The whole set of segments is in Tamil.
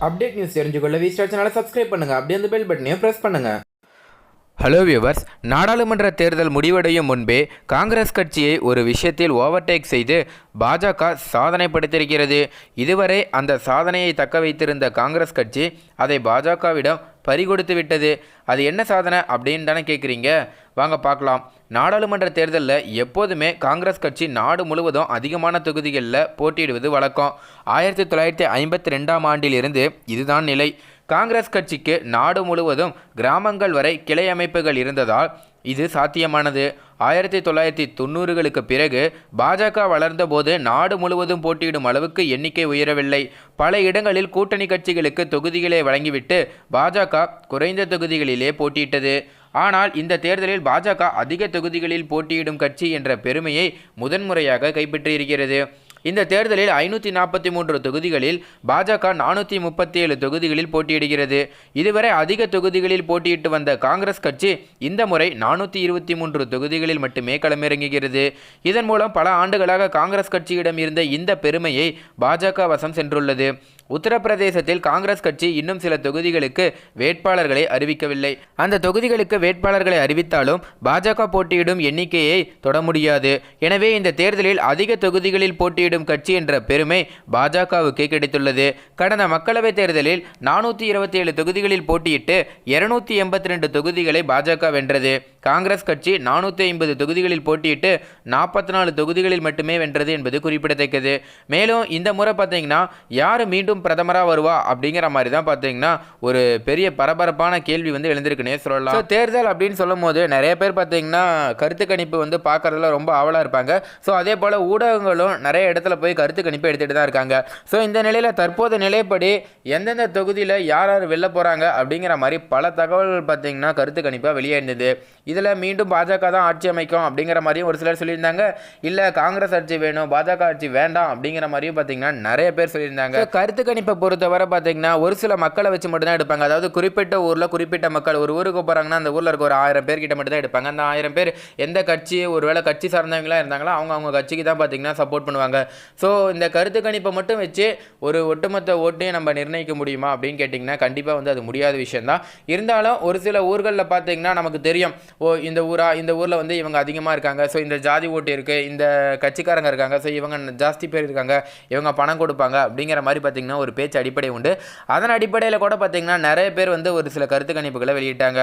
அப்டேட் நியூஸ் தெரிஞ்சுக்கொள்ள வி ஸ்டார் சேனலை சப்ஸ்கிரைப் பண்ணுங்கள் அப்படியே அந்த பெல் பட்டனையும் ப்ரெஸ் பண்ணுங்கள் ஹலோ வியூவர்ஸ் நாடாளுமன்ற தேர்தல் முடிவடையும் முன்பே காங்கிரஸ் கட்சியை ஒரு விஷயத்தில் ஓவர்டேக் செய்து பாஜக சாதனை படுத்திருக்கிறது இதுவரை அந்த சாதனையை தக்க வைத்திருந்த காங்கிரஸ் கட்சி அதை பாஜகவிடம் பறிகொடுத்து விட்டது. அது என்ன சாதனை அப்படின்னு தானே கேட்குறீங்க வாங்க பார்க்கலாம். நாடாளுமன்ற தேர்தலில் எப்போதுமே காங்கிரஸ் கட்சி நாடு முழுவதும் அதிகமான தொகுதிகளில் போட்டியிடுவது வழக்கம். ஆயிரத்தி தொள்ளாயிரத்தி ஐம்பத்தி ரெண்டாம் ஆண்டிலிருந்து இதுதான் நிலை. காங்கிரஸ் கட்சிக்கு நாடு முழுவதும் கிராமங்கள் வரை கிளை அமைப்புகள் இருந்ததால் இது சாத்தியமானது. ஆயிரத்தி தொள்ளாயிரத்தி தொண்ணூறுகளுக்கு பிறகு பாஜக வளர்ந்தபோது நாடு முழுவதும் போட்டியிடும் அளவுக்கு எண்ணிக்கை உயரவில்லை. பல இடங்களில் கூட்டணி கட்சிகளுக்கு தொகுதிகளை வழங்கிவிட்டு பாஜக குறைந்த தொகுதிகளிலே போட்டியிட்டது. ஆனால் இந்த தேர்தலில் பாஜக அதிக தொகுதிகளில் போட்டியிடும் கட்சி என்ற பெருமையை முதன்முறையாக கைப்பற்றியிருக்கிறது. இந்த தேர்தலில் ஐநூற்றி நாற்பத்தி மூன்று தொகுதிகளில் பாஜக நானூற்றி முப்பத்தி ஏழு தொகுதிகளில் போட்டியிடுகிறது. இதுவரை அதிக தொகுதிகளில் போட்டியிட்டு வந்த காங்கிரஸ் கட்சி இந்த முறை நானூற்றி இருபத்தி மூன்று தொகுதிகளில் மட்டுமே களமிறங்குகிறது. இதன் மூலம் பல ஆண்டுகளாக காங்கிரஸ் கட்சியிடம் இருந்த இந்த பெருமையை பாஜக வசம் சென்றுள்ளது. உத்தரப்பிரதேசத்தில் காங்கிரஸ் கட்சி இன்னும் சில தொகுதிகளுக்கு வேட்பாளர்களை அறிவிக்கவில்லை. அந்த தொகுதிகளுக்கு வேட்பாளர்களை அறிவித்தாலும் பாஜக போட்டியிடும் எண்ணிக்கையை தொட முடியாது. எனவே இந்த தேர்தலில் அதிக தொகுதிகளில் போட்டியிடும் கட்சி என்ற பெருமை பாஜகவுக்கு கிடைத்துள்ளது. கடந்த மக்களவைத் தேர்தலில் நானூற்றி இருபத்தி ஏழு தொகுதிகளில் போட்டியிட்டு இருநூத்தி எண்பத்தி ரெண்டு தொகுதிகளை பாஜக வென்றது. காங்கிரஸ் கட்சி நானூற்றி ஐம்பது தொகுதிகளில் போட்டியிட்டு நாற்பத்தி நாலு தொகுதிகளில் மட்டுமே வென்றது என்பது குறிப்பிடத்தக்கது. மேலும் இந்த முறை பார்த்தீங்கன்னா யார் மீண்டும் பிரதமராக வருவா அப்படிங்கிற மாதிரி தான் பார்த்தீங்கன்னா ஒரு பெரிய பரபரப்பான கேள்வி வந்து எழுந்திருக்குன்னே சொல்லலாம். ஸோ தேர்தல் அப்படின்னு சொல்லும் போது நிறைய பேர் பார்த்தீங்கன்னா கருத்து கணிப்பு வந்து பார்க்குறதுல ரொம்ப ஆவலாக இருப்பாங்க. ஸோ அதே போல் ஊடகங்களும் நிறைய இடத்துல போய் கருத்து கணிப்பு எடுத்துகிட்டு தான் இருக்காங்க. ஸோ இந்த நிலையில் தற்போது நிலைப்படி எந்தெந்த தொகுதியில் யார் யார் வெளில போகிறாங்க அப்படிங்கிற மாதிரி பல தகவல்கள் பார்த்தீங்கன்னா கருத்து கணிப்பாக வெளியேறினது. இதில் மீண்டும் பாஜக தான் ஆட்சி அமைக்கும் அப்படிங்கிற மாதிரியும் ஒரு சிலர் சொல்லியிருந்தாங்க. இல்லை காங்கிரஸ் ஆட்சி வேணும் பாஜக ஆட்சி வேண்டாம் அப்படிங்கிற மாதிரியும் பார்த்தீங்கன்னா நிறைய பேர் சொல்லியிருந்தாங்க. கருத்து கணிப்பை பொறுத்தவரை பார்த்தீங்கன்னா ஒரு சில மக்களை வச்சு மட்டும்தான் எடுப்பாங்க. அதாவது குறிப்பிட்ட ஊரில் குறிப்பிட்ட மக்கள் ஒரு ஊருக்கு போகிறாங்கன்னா அந்த ஊரில் இருக்க ஒரு ஆயிரம் பேர் கிட்ட மட்டும் தான் எடுப்பாங்க. அந்த ஆயிரம் பேர் எந்த கட்சி ஒருவேளை கட்சி சார்ந்தவங்களா இருந்தாங்களோ அவங்க அவங்க கட்சிக்கு தான் பார்த்தீங்கன்னா சப்போர்ட் பண்ணுவாங்க. ஸோ இந்த கருத்து கணிப்பை மட்டும் வச்சு ஒரு ஒட்டுமொத்த ஓட்டையும் நம்ம நிர்ணயிக்க முடியுமா அப்படின்னு கேட்டிங்கன்னா கண்டிப்பாக வந்து அது முடியாத விஷயம் தான் இருந்தாலும் ஒரு சில ஊர்களில் பார்த்தீங்கன்னா நமக்கு தெரியும் ஓ இந்த ஊரா இந்த ஊரில் வந்து இவங்க அதிகமாக இருக்காங்க. ஸோ இந்த ஜாதி ஓட்டு இருக்குது இந்த கட்சிக்காரங்க இருக்காங்க ஸோ இவங்க ஜாஸ்தி பேர் இருக்காங்க இவங்க பணம் கொடுப்பாங்க அப்படிங்கிற மாதிரி பார்த்தீங்கன்னா ஒரு பேச்சு அடிப்படை உண்டு. அதன் அடிப்படையில் கூட பார்த்தீங்கன்னா நிறைய பேர் வந்து ஒரு சில கருத்து கணிப்புகளை வெளியிட்டாங்க.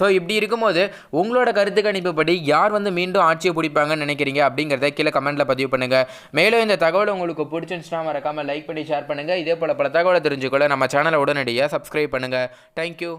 ஸோ இப்படி இருக்கும்போது உங்களோட கருத்து கணிப்பு படி யார் வந்து மீண்டும் ஆட்சியை பிடிப்பாங்கன்னு நினைக்கிறீங்க அப்படிங்கிறத கீழே கமெண்ட்டில் பதிவு பண்ணுங்கள் மேலும் இந்த தகவல் உங்களுக்கு பிடிச்சிருந்துச்சுன்னா மறக்காமல் லைக் பண்ணி ஷேர் பண்ணுங்கள் இதே போல் பல தகவலை தெரிஞ்சுக்கொள்ள நம்ம சேனலை உடனடியாக சப்ஸ்கிரைப் பண்ணுங்கள் தேங்க்யூ